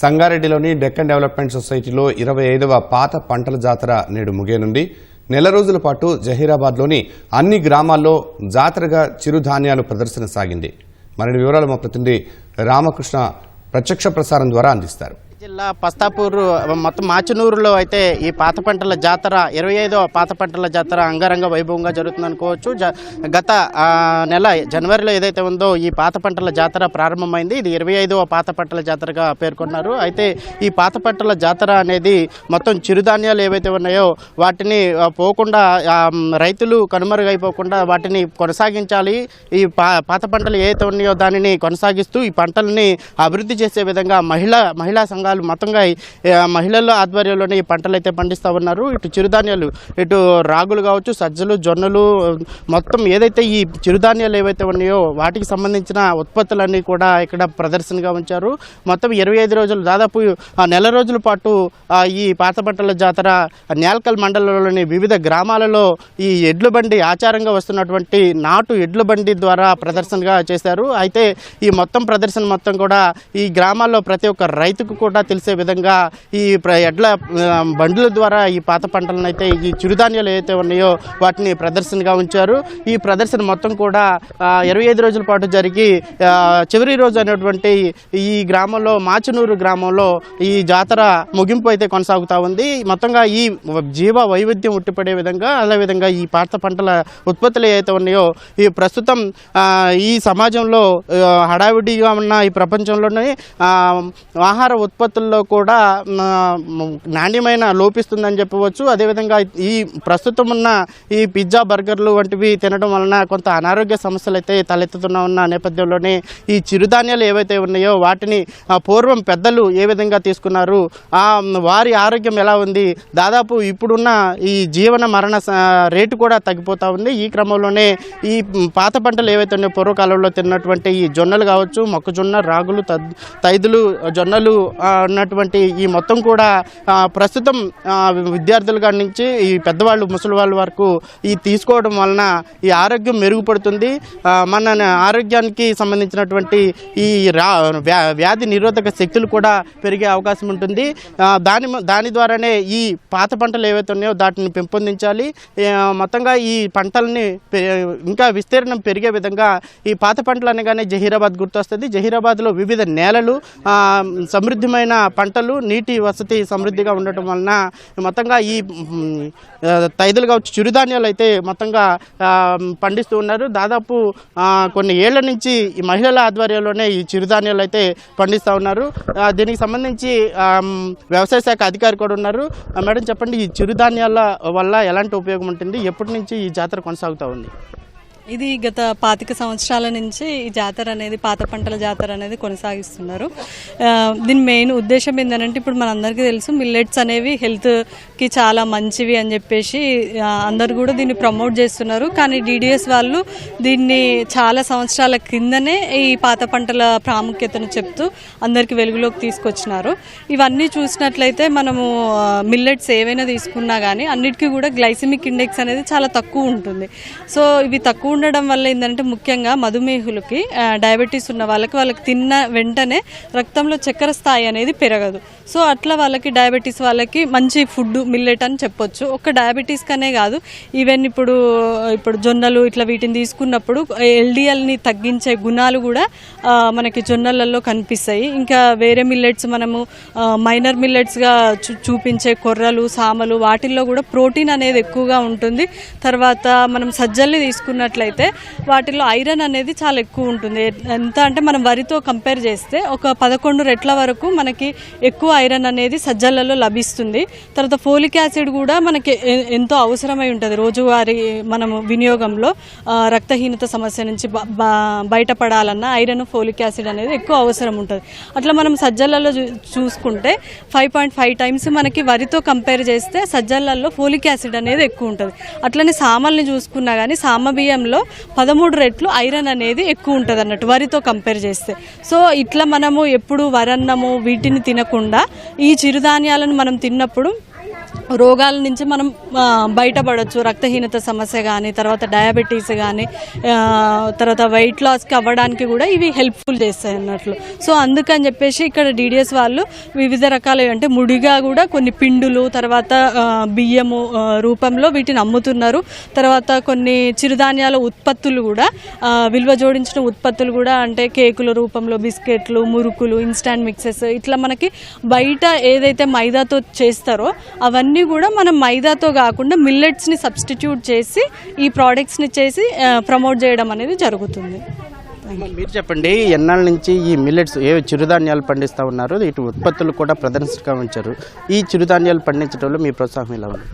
సంగారెడ్డిలోని Deccan development సొసైటీలో ఇరవై ఐదవ పాత పంటల జాతర నేడు ముగియనుంది. నెల రోజుల పాటు జహీరాబాద్లోని అన్ని గ్రామాల్లో జాతరగా చిరుధాన్యాలు ప్రదర్శన సాగింది. మరిన్ని వివరాలు మా ప్రతినిధి రామకృష్ణ ప్రత్యక్ష ప్రసారం ద్వారా అందిస్తారు. జిల్లా పస్తాపూర్ మొత్తం మాచునూరులో అయితే ఈ పాత పంటల జాతర ఇరవై ఐదో పాత పంటల జాతర అంగరంగ వైభవంగా జరుగుతుంది అనుకోవచ్చు. గత నెల జనవరిలో ఏదైతే ఉందో ఈ పాత పంటల జాతర ప్రారంభమైంది. ఇది ఇరవై ఐదవ పాత పంటల జాతరగా పేర్కొన్నారు. అయితే ఈ పాత పంటల జాతర అనేది మొత్తం చిరుధాన్యాలు ఏవైతే ఉన్నాయో వాటిని పోకుండా రైతులు కనుమరుగైపోకుండా వాటిని కొనసాగించాలి. ఈ పా పాత పంటలు ఏవైతే ఉన్నాయో దానిని కొనసాగిస్తూ ఈ పంటలని అభివృద్ధి చేసే విధంగా మహిళా మహిళా సంఘాలు మొత్తంగా మహిళల ఆధ్వర్యంలోనే ఈ పంటలు అయితే పండిస్తూ ఉన్నారు. ఇటు చిరుధాన్యాలు ఇటు రాగులు కావచ్చు సజ్జలు జొన్నలు మొత్తం ఏదైతే ఈ చిరుధాన్యాలు ఏవైతే ఉన్నాయో వాటికి సంబంధించిన ఉత్పత్తులన్నీ కూడా ఇక్కడ ప్రదర్శనగా ఉంచారు. మొత్తం ఇరవై ఐదు రోజులు దాదాపు నెల రోజుల పాటు ఈ పాత పంటల జాతర నేల్కల్ మండలంలోని వివిధ గ్రామాలలో ఈ ఎడ్ల బండి ఆచారంగా వస్తున్నటువంటి నాటు ఎడ్ల బండి ద్వారా ప్రదర్శనగా చేశారు. అయితే ఈ మొత్తం ప్రదర్శన మొత్తం కూడా ఈ గ్రామాల్లో ప్రతి ఒక్క రైతుకు కూడా తెలిసే విధంగా ఈ ఎడ్ల బండ్ల ద్వారా ఈ పాత పంటలను అయితే ఈ చిరుధాన్యాలు ఏవైతే ఉన్నాయో వాటిని ప్రదర్శనగా ఉంచారు. ఈ ప్రదర్శన మొత్తం కూడా ఇరవై ఐదు రోజుల పాటు జరిగి చివరి రోజు అనేటువంటి ఈ గ్రామంలో మాచనూరు గ్రామంలో ఈ జాతర ముగింపు అయితే కొనసాగుతూ ఉంది. మొత్తంగా ఈ జీవ వైవిధ్యం ఉట్టిపడే విధంగా అదేవిధంగా ఈ పాత పంటల ఉత్పత్తులు ఏవైతే ఉన్నాయో ఈ ప్రస్తుతం ఈ సమాజంలో హడావిడిగా ఉన్న ఈ ప్రపంచంలోనే ఆహార ఉత్పత్తి ఉత్పత్తుల్లో కూడా నాణ్యమైన లోపిస్తుందని చెప్పవచ్చు. అదేవిధంగా ఈ ప్రస్తుతం ఉన్న ఈ పిజ్జా బర్గర్లు వంటివి తినడం వలన కొంత అనారోగ్య సమస్యలు అయితే తలెత్తుతున్న ఉన్న నేపథ్యంలోనే ఈ చిరుధాన్యాలు ఏవైతే ఉన్నాయో వాటిని పూర్వం పెద్దలు ఏ విధంగా తీసుకున్నారు వారి ఆరోగ్యం ఎలా ఉంది దాదాపు ఇప్పుడున్న ఈ జీవన మరణ రేటు కూడా తగ్గిపోతూ ఉంది. ఈ క్రమంలోనే ఈ పాత పంటలు ఏవైతే ఉన్నాయో పూర్వకాలంలో తిన్నటువంటి ఈ జొన్నలు కావచ్చు మొక్కజొన్న రాగులు తైదులు జొన్నలు ఉన్నటువంటి ఈ మొత్తం కూడా ప్రస్తుతం విద్యార్థుల కాడి నుంచి ఈ పెద్దవాళ్ళు ముసలి వాళ్ళ వరకు ఈ తీసుకోవడం వలన ఈ ఆరోగ్యం మెరుగుపడుతుంది. మన ఆరోగ్యానికి సంబంధించినటువంటి ఈ రా వ్యా- వ్యాధి నిరోధక శక్తులు కూడా పెరిగే అవకాశం ఉంటుంది. దాని దాని ద్వారానే ఈ పాత పంటలు ఏవైతే ఉన్నాయో వాటిని పెంపొందించాలి. మొత్తంగా ఈ పంటలని ఇంకా విస్తీర్ణం పెరిగే విధంగా ఈ పాత పంటలు అనగానే జహీరాబాద్ గుర్తొస్తుంది. జహీరాబాద్లో వివిధ నేలలు ఆ, సమృద్ధమైన పంటలు నీటి వసతి సమృద్ధిగా ఉండటం వలన మొత్తంగా ఈ తైదులుగా చిరుధాన్యాలు అయితే మొత్తంగా పండిస్తూ ఉన్నారు. దాదాపు కొన్ని ఏళ్ళ నుంచి ఈ మహిళల ఆధ్వర్యంలోనే ఈ చిరుధాన్యాలు అయితే పండిస్తూ ఉన్నారు. దీనికి సంబంధించి వ్యవసాయ శాఖ అధికారి కూడా ఉన్నారు. మేడం చెప్పండి ఈ చిరుధాన్యాల వల్ల ఎలాంటి ఉపయోగం ఉంటుంది? ఎప్పటి నుంచి ఈ జాతర కొనసాగుతూ ఉంది? ఇది గత పాతిక సంవత్సరాల నుంచి ఈ జాతర అనేది పాత పంటల జాతర అనేది కొనసాగిస్తున్నారు. దీని మెయిన్ ఉద్దేశం ఏంటంటే ఇప్పుడు మనందరికీ తెలుసు మిల్లెట్స్ అనేవి హెల్త్కి చాలా మంచివి అని చెప్పేసి అందరు కూడా దీన్ని ప్రమోట్ చేస్తున్నారు. కానీ డిడిఎస్ వాళ్ళు దీన్ని చాలా సంవత్సరాల కిందనే ఈ పాత పంటల ప్రాముఖ్యతను చెప్తూ అందరికీ వెలుగులోకి తీసుకొచ్చినారు. ఇవన్నీ చూసినట్లయితే మనము మిల్లెట్స్ ఏవైనా తీసుకున్నా కానీ అన్నిటికీ కూడా గ్లైసిమిక్ ఇండెక్స్ అనేది చాలా తక్కువ ఉంటుంది. సో ఇవి తక్కువ ఉండడం వల్ల ఏంటంటే ముఖ్యంగా మధుమేహులకి డయాబెటీస్ ఉన్న వాళ్ళకి వాళ్ళకి తిన్న వెంటనే రక్తంలో చక్కెర స్థాయి అనేది పెరగదు. సో అట్లా వాళ్ళకి డయాబెటీస్ వాళ్ళకి మంచి ఫుడ్ మిల్లెట్ అని చెప్పొచ్చు. ఒక్క డయాబెటీస్ కనే కాదు ఈవెన్ ఇప్పుడు ఇప్పుడు జొన్నలు ఇట్లా వీటిని తీసుకున్నప్పుడు ఎల్డిఎల్ని తగ్గించే గుణాలు కూడా మనకి జొన్నలలో కనిపిస్తాయి. ఇంకా వేరే మిల్లెట్స్ మనము మైనర్ మిల్లెట్స్గా చూ చూపించే కొర్రలు సామలు వాటిల్లో కూడా ప్రోటీన్ అనేది ఎక్కువగా ఉంటుంది. తర్వాత మనం సజ్జల్ని తీసుకున్నట్లయితే వాటిలో ఐరన్ అనేది చాలా ఎక్కువ ఉంటుంది. ఎంత అంటే మనం వరితో కంపేర్ చేస్తే ఒక పదకొండు రెట్ల వరకు మనకి ఎక్కువ ఐరన్ అనేది సజ్జలలో లభిస్తుంది. తర్వాత ఫోలిక్ యాసిడ్ కూడా మనకి ఎంతో అవసరమై ఉంటుంది. రోజువారీ మనము వినియోగంలో రక్తహీనత సమస్య నుంచి బయటపడాలన్నా ఐరన్ ఫోలిక్ యాసిడ్ అనేది ఎక్కువ అవసరం ఉంటుంది. అట్లా మనం సజ్జలలో చూ- చూసుకుంటే ఫైవ్ పాయింట్ ఫైవ్ టైమ్స్ మనకి వరితో కంపేర్ చేస్తే సజ్జలలో ఫోలిక్ యాసిడ్ అనేది ఎక్కువ ఉంటుంది. అట్లనే సామల్ని చూసుకున్నా కానీ సామ బియ్యంలో పదమూడు రెట్లు ఐరన్ అనేది ఎక్కువ ఉంటుంది అన్నట్టు వరితో కంపేర్ చేస్తే. సో ఇట్లా మనము ఎప్పుడు వరన్నము వీటిని తినకుండా ఈ చిరుధాన్యాలను మనం తిన్నప్పుడు రోగాల నుంచి మనం బయటపడవచ్చు రక్తహీనత సమస్య కానీ తర్వాత డయాబెటీస్ కానీ తర్వాత వెయిట్ లాస్కి అవ్వడానికి కూడా ఇవి హెల్ప్ఫుల్ చేస్తాయి అన్నట్లు. సో అందుకని చెప్పేసి ఇక్కడ డిడిఎస్ వాళ్ళు వివిధ రకాల అంటే ముడిగా కూడా కొన్ని పిండులు తర్వాత బియ్యము రూపంలో వీటిని అమ్ముతున్నారు. తర్వాత కొన్ని చిరుధాన్యాల ఉత్పత్తులు కూడా విలువ జోడించిన ఉత్పత్తులు కూడా అంటే కేకుల రూపంలో బిస్కెట్లు మురుకులు ఇన్స్టాంట్ మిక్సెస్ ఇట్లా మనకి బయట ఏదైతే మైదాతో చేస్తారో అవన్నీ కూడా మనం మైదాతో కాకుండా మిల్లెట్స్ని సబ్స్టిట్యూట్ చేసి ఈ ప్రోడక్ట్స్ని చేసి ప్రమోట్ చేయడం అనేది జరుగుతుంది. మీరు చెప్పండి ఎన్నాళ్ళ నుంచి ఈ మిల్లెట్స్ ఏ చిరుధాన్యాలు పండిస్తూ ఉన్నారు? ఇటు ఉత్పత్తులు కూడా ప్రదర్శనగా ఉంచారు ఈ చిరుధాన్యాలు పండించడంలో మీ ప్రోత్సాహం ఇలా ఉంది?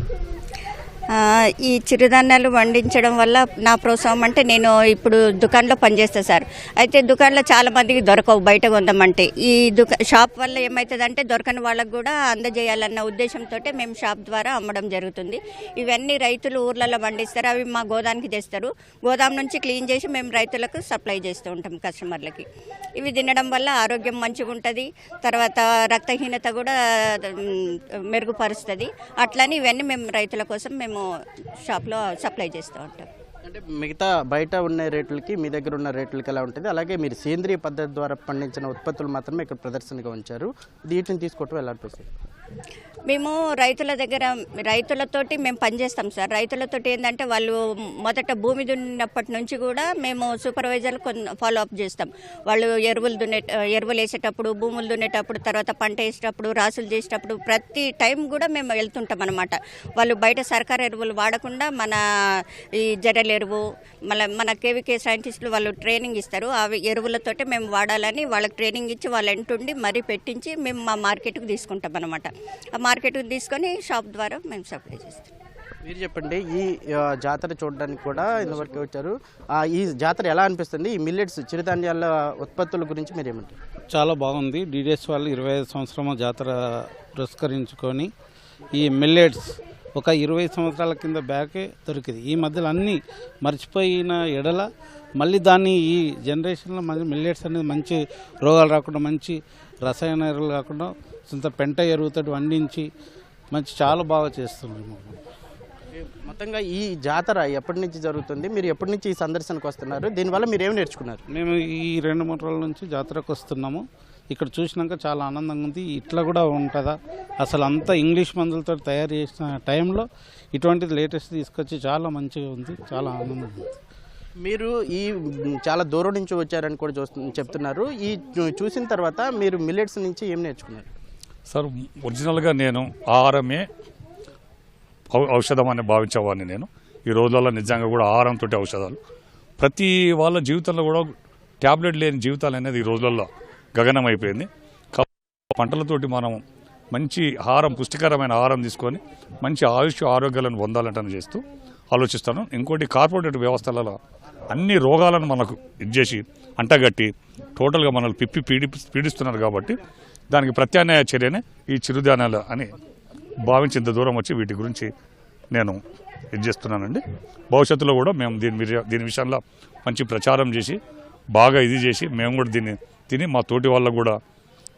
ఈ చిరుధాన్యాలు వండించడం వల్ల నా ప్రోత్సాహం అంటే నేను ఇప్పుడు దుకాణంలో పనిచేస్తా సార్. అయితే దుకాణంలో చాలా మందికి దొరకవు బయట కొందామంటే. ఈ దుకా షాప్ వల్ల ఏమవుతుందంటే దొరకని వాళ్ళకు కూడా అందజేయాలన్న ఉద్దేశంతో మేము షాప్ ద్వారా అమ్మడం జరుగుతుంది. ఇవన్నీ రైతులు ఊర్లలో పండిస్తారు అవి మా గోదానికి తెస్తారు. గోదాం నుంచి క్లీన్ చేసి మేము రైతులకు సప్లై చేస్తూ ఉంటాం కస్టమర్లకి. ఇవి తినడం వల్ల ఆరోగ్యం మంచిగా ఉంటుంది తర్వాత రక్తహీనత కూడా మెరుగుపరుస్తుంది. అట్లని ఇవన్నీ మేము రైతుల కోసం మేము షాప్లో సప్లై చేస్తూ ఉంటాం. అంటే మిగతా బయట ఉన్న రేట్లకి మీ దగ్గర ఉన్న రేట్లకి ఎలా ఉంటుంది? అలాగే మీరు సేంద్రియ పద్ధతి ద్వారా పండించిన ఉత్పత్తులు మాత్రమే ఇక్కడ ప్రదర్శనగా ఉంచారు. వీటిని తీసుకోవటం ఎలా అనిపిస్తుంది మేము రైతుల దగ్గర రైతులతోటి మేము పనిచేస్తాం సార్. రైతులతోటి ఏంటంటే వాళ్ళు మొదట భూమి దున్నినప్పటి నుంచి కూడా మేము సూపర్వైజర్లు కొన్ని ఫాలో అప్ చేస్తాం. వాళ్ళు ఎరువులు దున్నే ఎరువులు వేసేటప్పుడు భూములు దున్నేటప్పుడు తర్వాత పంట వేసేటప్పుడు రాసులు చేసేటప్పుడు ప్రతి టైం కూడా మేము వెళ్తుంటాం అనమాట వాళ్ళు బయట సర్కారు ఎరువులు వాడకుండా మన ఈ జడల ఎరువు మన మన కేవీకే సైంటిస్టులు వాళ్ళు ట్రైనింగ్ ఇస్తారు. అవి ఎరువులతోటి మేము వాడాలని వాళ్ళకి ట్రైనింగ్ ఇచ్చి వాళ్ళ ఎంటుండి మరీ పెట్టించి మేము మా మార్కెట్కి తీసుకుంటాం అనమాట ఆ మార్కెట్కి తీసుకొని షాప్ ద్వారా మేము సప్లై చేస్తాం. మీరు చెప్పండి ఈ జాతర చూడడానికి కూడా ఇంతవరకు వచ్చారు. ఆ, ఈ జాతర ఎలా అనిపిస్తుంది? ఈ మిల్లెట్స్ చిరుధాన్యాల ఉత్పత్తుల గురించి మీరు ఏమంటారు? చాలా బాగుంది. డిడిఎస్ వాళ్ళు ఇరవై ఐదు సంవత్సరము జాతర పురస్కరించుకొని ఈ మిల్లెట్స్ ఒక ఇరవై సంవత్సరాల కింద బ్యాకే దొరికింది. ఈ మధ్యలో అన్నీ మర్చిపోయిన ఎడల మళ్ళీ దాన్ని ఈ జనరేషన్లో మళ్ళీ మిల్లెట్స్ అనేది మంచి రోగాలు రాకుండా మంచి రసాయన ఎరువులు కాకుండా సొంత పెంట ఎరువుతో వండించి మంచి చాలా బాగా చేస్తున్నారు మొత్తంగా ఈ జాతర ఎప్పటి నుంచి జరుగుతుంది? మీరు ఎప్పటి నుంచి ఈ సందర్శనకు వస్తున్నారు? దీనివల్ల మీరు ఏమి నేర్చుకున్నారు? మేము ఈ రెండు మూడు రోజుల నుంచి జాతరకు వస్తున్నాము. ఇక్కడ చూసినాక చాలా ఆనందంగా ఉంది. ఇట్లా కూడా ఉంటుందా? అసలు అంతా ఇంగ్లీష్ మందులతో తయారు చేసిన టైంలో ఇటువంటిది లేటెస్ట్ తీసుకొచ్చి చాలా మంచిగా ఉంది. చాలా ఆనందంగా ఉంది. మీరు ఈ చాలా దూరం నుంచి వచ్చారని కూడా చూస్తు చెప్తున్నారు. ఈ చూ- చూసిన తర్వాత మీరు మిల్లెట్స్ నుంచి ఏం నేర్చుకున్నారు? సార్ ఒరిజినల్గా నేను ఆహారమే ఔ- ఔషధం అని భావించేవాడిని నేను. ఈ రోజులలో నిజంగా కూడా ఆహారంతో ఔషధాలు. ప్రతి వాళ్ళ జీవితంలో కూడా ట్యాబ్లెట్ లేని జీవితాలు అనేది ఈ రోజులలో గగనం అయిపోయింది పంటలతోటి మనం మంచి ఆహారం పుష్టికరమైన ఆహారం తీసుకొని మంచి ఆయుష్ ఆరోగ్యాలను పొందాలంటే చేస్తూ ఆలోచిస్తాను ఇంకోటి కార్పొరేట్ వ్యవస్థలలో అన్ని రోగాలను మనకు ఇది చేసి అంటగట్టి టోటల్గా మనల్ని పిప్పి పీడి పీడిస్తున్నారు కాబట్టి దానికి ప్రత్యామ్నాయ చర్యనే ఈ చిరుధాన్యాలు అని భావించేంత దూరం వచ్చి వీటి గురించి నేను ఇది చేస్తున్నానండి. భవిష్యత్తులో కూడా మేము దీని దీని విషయంలో మంచి ప్రచారం చేసి బాగా ఇది చేసి మేము కూడా దీన్ని తిని మా తోటి వాళ్ళకు కూడా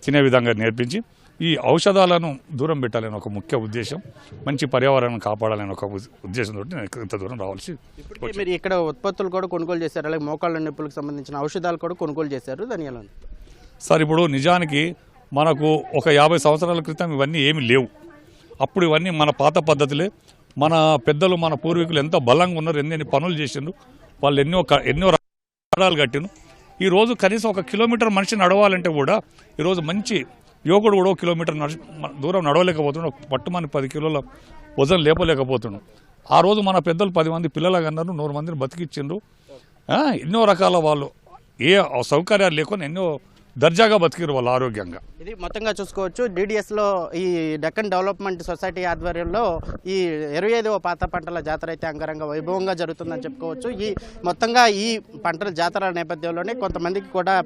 తినే విధంగా నేర్పించి ఈ ఔషధాలను దూరం పెట్టాలని ఒక ముఖ్య ఉద్దేశం మంచి పర్యావరణం కాపాడాలని ఒక ఉద్- ఉద్దేశంతో నేను ఇంత దూరం రావాల్సి మీరు ఇక్కడ ఉత్పత్తులు కూడా కొనుగోలు చేశారు అలాగే మోకాళ్ళ నొప్పులకు సంబంధించిన ఔషధాలు కూడా కొనుగోలు చేశారు దాని ఎలా? సార్ ఇప్పుడు నిజానికి మనకు ఒక యాభై సంవత్సరాల క్రితం ఇవన్నీ ఏమి లేవు. అప్పుడు ఇవన్నీ మన పాత పద్ధతులే. మన పెద్దలు మన పూర్వీకులు ఎంతో బలంగా ఉన్నారు ఎన్ని పనులు చేసిండ్రు వాళ్ళు ఎన్నో ఎన్నో రకాలు కట్టిను ఈ రోజు కనీసం ఒక కిలోమీటర్ మనిషి నడవాలంటే కూడా ఈరోజు మంచి యువకుడు కూడా కిలోమీటర్ నడిచి దూరం నడవలేకపోతున్నాడు పట్టుమని పది కిలోల వజన్ లేపలేకపోతున్నాడు ఆ రోజు మన పెద్దలు పది మంది పిల్లలు అన్నారు నూరు మందిని బతికిచ్చిండ్రు. ఎన్నో రకాల వాళ్ళు ఏ సౌకర్యాలు లేకుండా ఎన్నో దర్జాగా బతికిరు వాళ్ళు ఆరోగ్యంగా. ఇది మొత్తంగా చూసుకోవచ్చు. డిడిఎస్లో ఈ డెక్కన్ డెవలప్మెంట్ సొసైటీ ఆధ్వర్యంలో ఈ ఇరవై ఐదవ పాత పంటల జాతర అయితే అంగరంగ వైభవంగా జరుగుతుందని చెప్పుకోవచ్చు. ఈ మొత్తంగా ఈ పంటల జాతర నేపథ్యంలోనే కొంతమందికి కూడా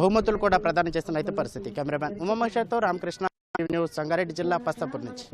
బహుమతులు కూడా ప్రదానం చేస్తున్న అయితే పరిస్థితి. కెమెరామ్యాన్ ఉమామహేశ్వర్తో రామకృష్ణ న్యూస్ సంగారెడ్డి జిల్లా పస్తాపూర్ నుంచి.